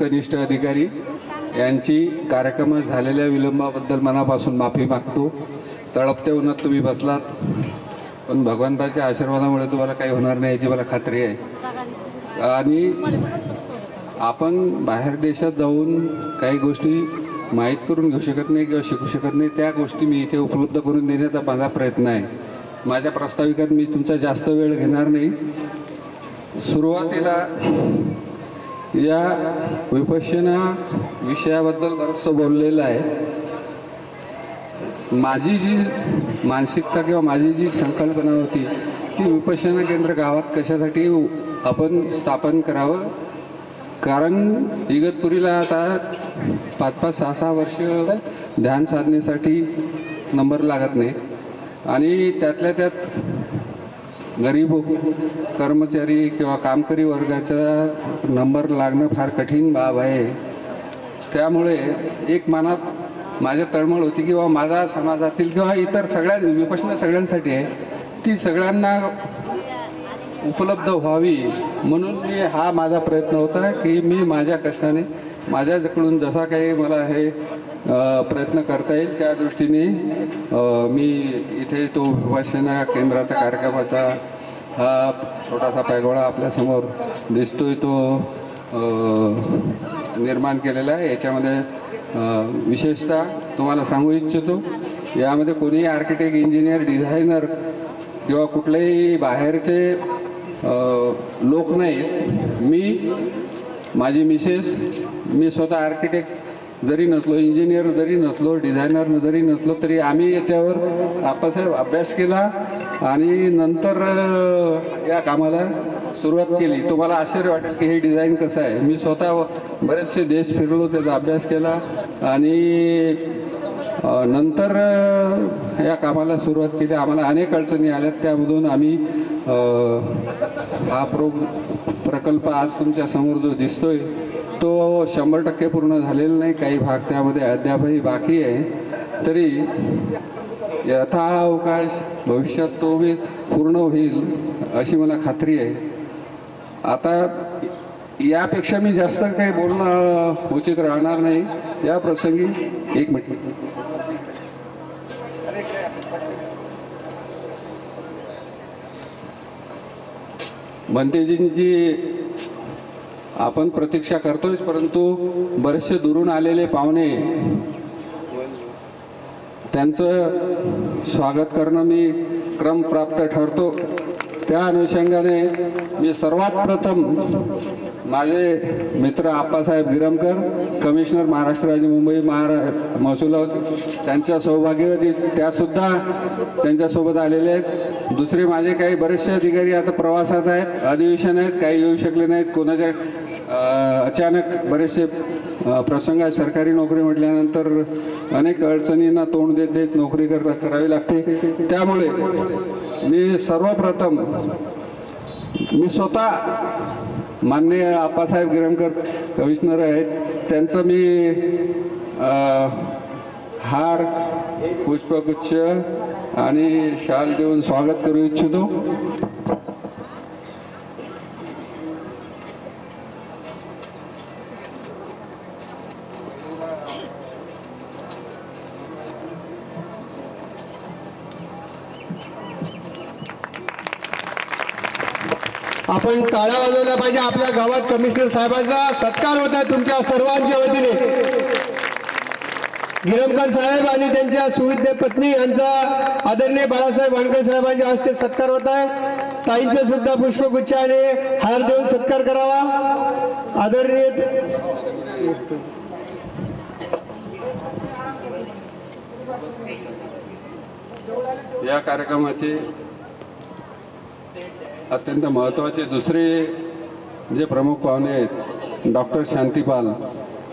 कनिष्ठ अधिकारी यांची कार्यक्रमात झालेल्या विलंबाबद्दल मनापासून माफी मागतो. तळपते उन्हात तुम्ही बसलात. पण भगवंताच्या आशीर्वादामुळे तुम्हाला काही होणार नाही याची मला खात्री आहे. आणि आपण बाहेर देशात जाऊन काही गोष्टी माहीत करून घेऊ शकत नाही किंवा शिकू शकत नाही त्या गोष्टी मी इथे उपलब्ध करून देण्याचा माझा प्रयत्न आहे. माझ्या प्रस्ताविकात मी तुमचा जास्त वेळ घेणार नाही. सुरुवातीला या विपश्यना विषयाबद्दल बरंचसं बोललेलं आहे. माझी जी मानसिकता किंवा माझी जी संकल्पना होती ती विपश्यना केंद्र गावात कशासाठी आपण स्थापन करावं? कारण इगतपुरीला आता पाच पाच सहा सहा वर्ष ध्यान साधनेसाठी नंबर लागत नाही. आणि त्यातल्या त्यात गरीब कर्मचारी किंवा कामकरी वर्गाचा नंबर लागणं फार कठीण बाब आहे. त्यामुळे एक मनात माझ्या तळमळ होती किंवा माझा समाजातील किंवा इतर सगळ्या विपश्यना सगळ्यांसाठी आहे ती सगळ्यांना उपलब्ध व्हावी म्हणून मी हा माझा प्रयत्न होता की मी माझ्या कष्टाने माझ्याकडून जसा काही मला हे प्रयत्न करता येईल. त्या दृष्टीने मी इथे तो उपासना केंद्राचा कार्यक्रमाचा हा छोटासा पायगोळा आपल्यासमोर दिसतोय. तो निर्माण केलेला आहे. याच्यामध्ये विशेषतः तुम्हाला सांगू इच्छितो यामध्ये कोणी आर्किटेक्ट इंजिनियर डिझायनर किंवा कुठलेही बाहेरचे लोक नाही मी माझी मिसेस मी स्वतः आर्किटेक्ट जरी नसलो इंजिनियर जरी नसलो डिझायनर जरी नसलो तरी आम्ही याच्यावर आपासाहेब अभ्यास केला आणि नंतर या कामाला सुरुवात केली. तुम्हाला आश्चर्य वाटेल की हे डिझाईन कसं आहे. मी स्वतः बरेचसे देश फिरलो त्याचा अभ्यास केला आणि नंतर या कामाला सुरुवात केली. आम्हाला अनेक अडचणी आल्यात. त्यामधून आम्ही हा प्रो प्रकल्प आज तुमच्यासमोर जो दिसतोय तो शंभर टक्के पूर्ण झालेला नाही काही भाग त्यामध्ये अद्यापही बाकी आहे. तरी यथा अवकाश भविष्यात तो मी पूर्ण होईल अशी मला खात्री आहे. आता यापेक्षा मी जास्त काही बोलणं उचित राहणार नाही. या प्रसंगी एक मिनिट. भंतेजींची आपण प्रतीक्षा करतोय परंतु बरेचसे दुरून आलेले पाहुणे त्यांचं स्वागत करणं मी क्रम प्राप्त ठरतो. त्या अनुषंगाने मी सर्वात प्रथम माझे मित्र आप्पासाहेब गिरमकर कमिशनर महाराष्ट्र राज्य मुंबई महारा महसूल त्यांच्या सौभाग्यवती त्यासुद्धा त्यांच्यासोबत आलेले आहेत. दुसरे माझे काही बरेचसे अधिकारी आता प्रवासात आहेत अधिवेशन आहेत काही येऊ शकले नाहीत कोणाच्या अचानक बरेचसे प्रसंग आहे सरकारी नोकरी म्हटल्यानंतर अनेक अडचणींना तोंड देत देत नोकरी करता करावी लागते. त्यामुळे मी सर्वप्रथम मी स्वतः माननीय आप्पासाहेब गिरमकर कमिशनर आहेत. त्यांचं मी हार पुष्पगुच्छ आणि शाल देऊन स्वागत करू इच्छितो. आपण टाळ्या वाजवल्या पाहिजे. आपल्या गावात कमिशनर साहेबांचा सत्कार होत आहे तुमच्या सर्वांच्या वतीने. गिरमकर साहेब आणि त्यांच्या सुविद्य पत्नी यांचा आदरणीय बाळासाहेब वानकर साहेबांच्या हस्ते सत्कार होत आहे. ताईंचा सुद्धा पुष्पगुच्छाने हार देऊन सत्कार करावा. आदरणीय या कार्यक्रमाचे अत्यंत महत्त्वाचे दुसरे जे प्रमुख पाहुणे आहेत डॉक्टर शांतीपाल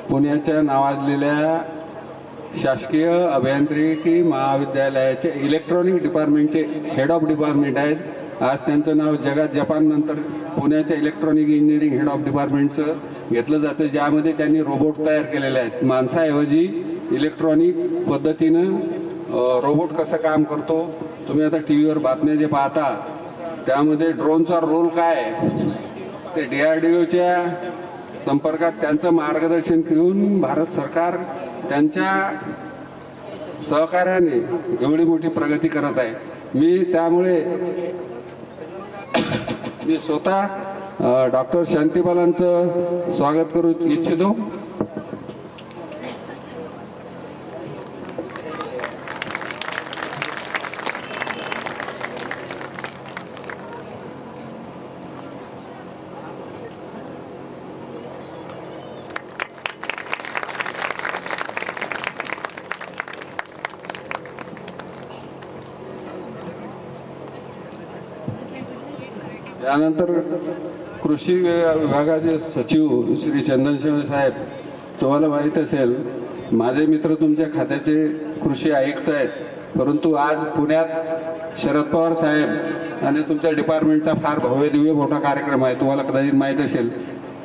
पुण्याच्या नावाजलेल्या शासकीय अभियांत्रिकी महाविद्यालयाचे इलेक्ट्रॉनिक डिपार्टमेंटचे हेड ऑफ डिपार्टमेंट आहेत. आज त्यांचं नाव जगात जपाननंतर पुण्याच्या इलेक्ट्रॉनिक इंजिनिअरिंग हेड ऑफ डिपार्टमेंटचं घेतलं जातं ज्यामध्ये त्यांनी रोबोट तयार केलेले आहेत. माणसाऐवजी इलेक्ट्रॉनिक पद्धतीनं रोबोट कसं काम करतो? तुम्ही आता टी व्हीवर बातम्या जे पाहता त्यामध्ये ड्रोनचा रोल काय आहे? ते डी आर डी ओच्या संपर्कात त्यांचं मार्गदर्शन घेऊन भारत सरकार त्यांच्या सहकार्याने एवढी मोठी प्रगती करत आहे मी त्यामुळे मी स्वतः डॉक्टर शांतीबालांचं स्वागत करू इच्छितो त्यानंतर कृषी विभागाचे सचिव श्री चंदनशिव साहेब तुम्हाला माहीत असेल माझे मित्र तुमच्या खात्याचे कृषी आयुक्त आहेत. परंतु आज पुण्यात शरद पवार साहेब आणि तुमच्या डिपार्टमेंटचा फार भव्य दिव्य मोठा कार्यक्रम आहे. तुम्हाला कदाचित माहीत असेल.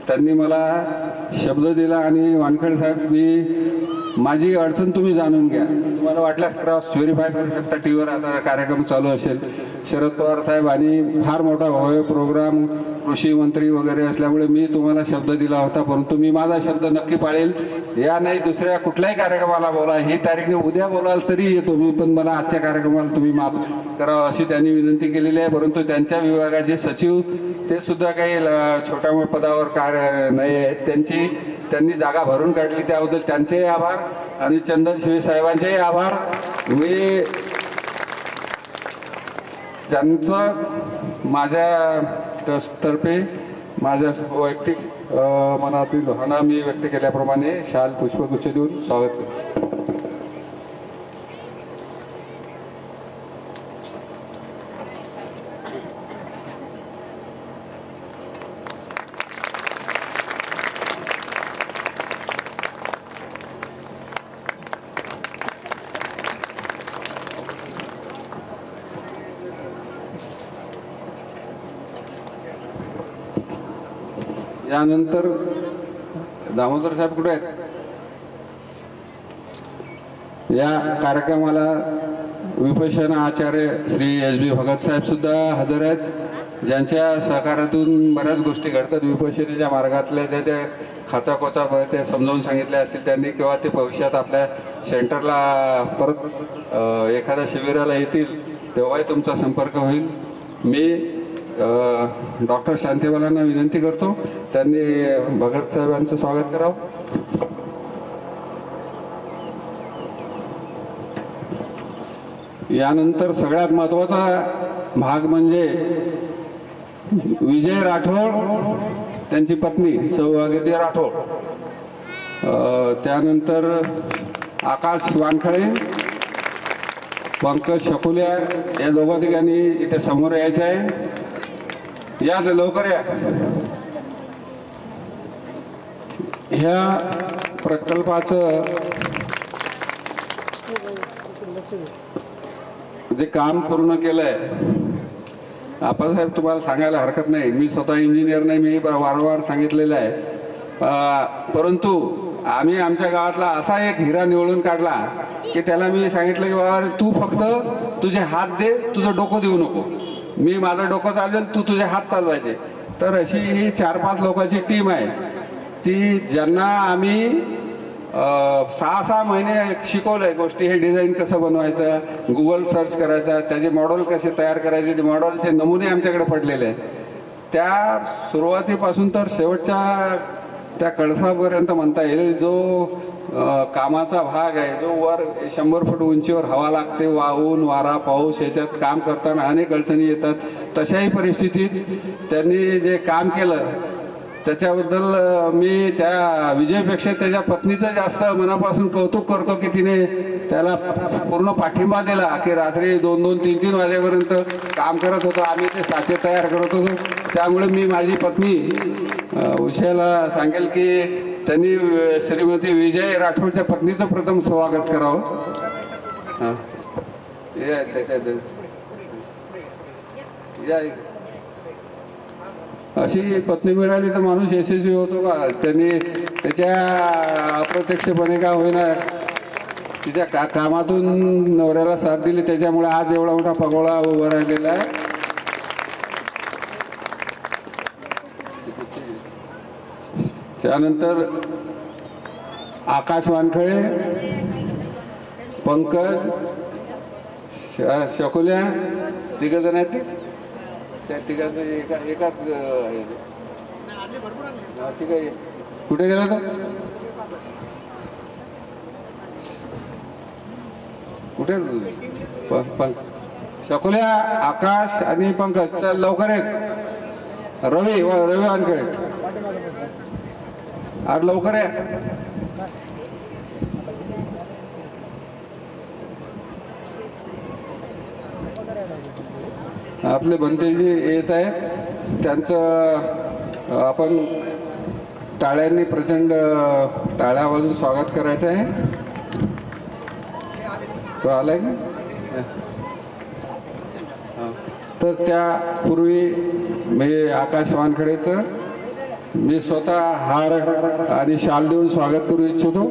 त्यांनी मला शब्द दिला आणि वानखेड साहेब मी माझी अडचण तुम्ही जाणून घ्या. तुम्हाला वाटल्यास क्रॉस व्हेरीफाय करू शकता टी व्हीवर आता कार्यक्रम चालू असेल. शरद पवार साहेब आणि फार मोठा भव्य प्रोग्राम कृषी मंत्री वगैरे असल्यामुळे मी तुम्हाला शब्द दिला होता परंतु मी माझा शब्द नक्की पाळेल. या नाही दुसऱ्या कुठल्याही कार्यक्रमाला बोला. ही तारीख उद्या बोलाल तरी येतो मी पण मला आजच्या कार्यक्रमाला तुम्ही माफ करावं अशी त्यांनी विनंती केलेली आहे. परंतु त्यांच्या विभागाचे सचिव ते सुद्धा काही छोट्या मोठ्या पदावर कार्य नाही आहेत. त्यांची त्यांनी जागा भरून काढली त्याबद्दल त्यांचेही आभार आणि चंदन शिवे साहेबांचेही आभार. मी त्यांचं माझ्या ट्रस्टतर्फे माझ्या वैयक्तिक मनातील भावना मी व्यक्त केल्याप्रमाणे शाल पुष्पगुच्छ देऊन स्वागत करतो. त्यानंतर दामोदर साहेब कुठे आहेत? या कार्यक्रमाला विपशन आचार्य श्री एस बी भगत साहेब सुद्धा हजर आहेत. ज्यांच्या सहकार्यातून बऱ्याच गोष्टी घडतात. विपशनेच्या मार्गातल्या त्या त्या खाचा कोचा ते समजावून सांगितले असतील त्यांनी किंवा ते भविष्यात आपल्या सेंटरला परत एखाद्या शिबिराला येतील तेव्हाही तुमचा संपर्क होईल. मी डॉक्टर शांतीवालांना विनंती करतो. त्यांनी भगत साहेबांचं स्वागत करावं. यानंतर सगळ्यात महत्त्वाचा भाग म्हणजे विजय राठोड त्यांची पत्नी सौभाग्यवती राठोड. त्यानंतर आकाश वानखळे पंकज शकुल्या या दोघा ठिकाणी इथे समोर यायचं आहे. या लवकर या. ह्या प्रकल्पाचं जे काम पूर्ण केलंय आपासाहेब तुम्हाला सांगायला हरकत नाही. मी स्वतः इंजिनियर नाही मी वारंवार सांगितलेलं आहे. परंतु आम्ही आमच्या गावातला असा एक हिरा निवडून काढला की त्याला मी सांगितलं की बाबा तू फक्त तुझे हात दे तुझं डोकं देऊ नको. मी माझं डोकं चालवेल तू तुझे हात चालवायचे. तर अशी ही चार पाच लोकांची टीम आहे. ती ज्यांना आम्ही सहा सहा महिने शिकवलंय गोष्टी हे डिझाईन कसं बनवायचं गुगल सर्च करायचं त्याचे मॉडेल कसे तयार करायचे ते मॉडेलचे नमुने आमच्याकडे पडलेले आहेत. त्या सुरुवातीपासून तर शेवटच्या त्या कळसापर्यंत म्हणता येईल जो कामाचा भाग आहे. जो वर शंभर फूट उंचीवर हवा लागते वाहून वारा पाऊस याच्यात काम करताना अनेक अडचणी येतात. तशाही परिस्थितीत त्यांनी जे काम केलं त्याच्याबद्दल मी त्या विजयपेक्षा त्याच्या पत्नीचं जास्त मनापासून कौतुक करतो की तिने त्याला पूर्ण पाठिंबा दिला की रात्री दोन दोन तीन तीन वाजेपर्यंत काम करत होतो. आम्ही ते साचे तयार करत होतो. त्यामुळे मी माझी पत्नी अ, उषाला सांगेल की त्यांनी श्रीमती विजय राठोडच्या पत्नीचं प्रथम स्वागत करावं. हां. या, अशी पत्नी मिळाली तर माणूस यशस्वी होतो का? त्यांनी त्याच्या अप्रत्यक्षपणे का होईना तिच्या का कामातून नवऱ्याला साथ दिली. त्याच्यामुळे आज एवढा मोठा पगोळा उभा राहिलेला आहे. त्यानंतर आकाश वानखळे पंकज श- शकुल्या तिघ जण आहेत त्या तिघांचं एका एकाच हे. ठीक आहे कुठे गेला तर कुठे? प- पंक शकुल्या आकाश आणि पंकज. चल लवकर आहेत रवी व रवी वानखळे. अरे लवकर आहे आपले भंतेजी येत आहेत त्यांचं आपण टाळ्यांनी प्रचंड टाळ्या वाजून स्वागत करायचं आहे. तो आलाय का? तर त्यापूर्वी मी म्हणजे आकाश वानखडेचं मी स्वतः हार आणि शाल देऊन स्वागत करू इच्छितो.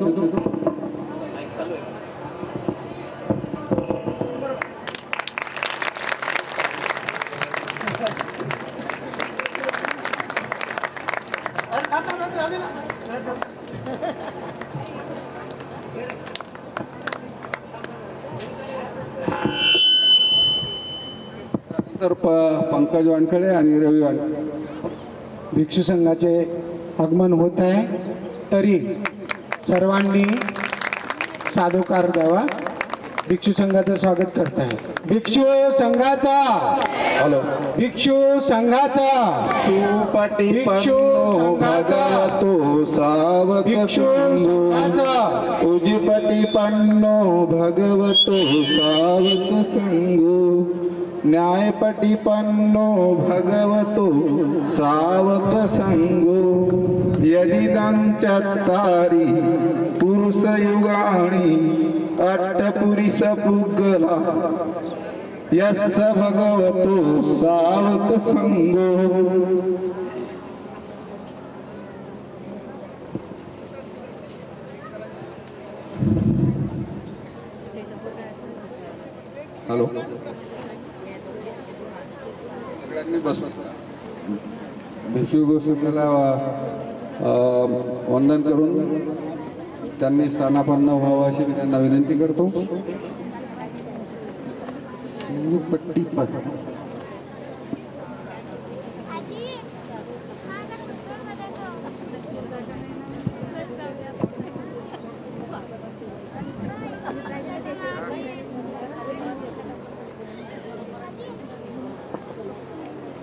तर प पंकज वानखळे आणि रवी वानखळे भिक्षू संघाचे आगमन होत आहे. तरी सर्वांनी साधुकार द्यावा. भिक्षू संघाचं स्वागत करत आहे भिक्षू संघाचा! हॅलो. भिक्षू संघाचा! सुपटी भिक्षू भगवतो सावक भिक्षू संघाचा! उजिपटी पन्नो भगवतो सावक संगो न्यायपटिपन्नो भगवतो सावकसङ्गो यदिदं चत्तारि पुरुषयुगाणि अट्टपुरिस पुग्गला। यस्स भगवतो सावकसङ्गो हॅलो सगळ्यांनी बसून शिवगोष्ठीला वंदन करून त्यांनी स्थानापन्न व्हावं अशी मी त्यांना विनंती करतो. पट्टी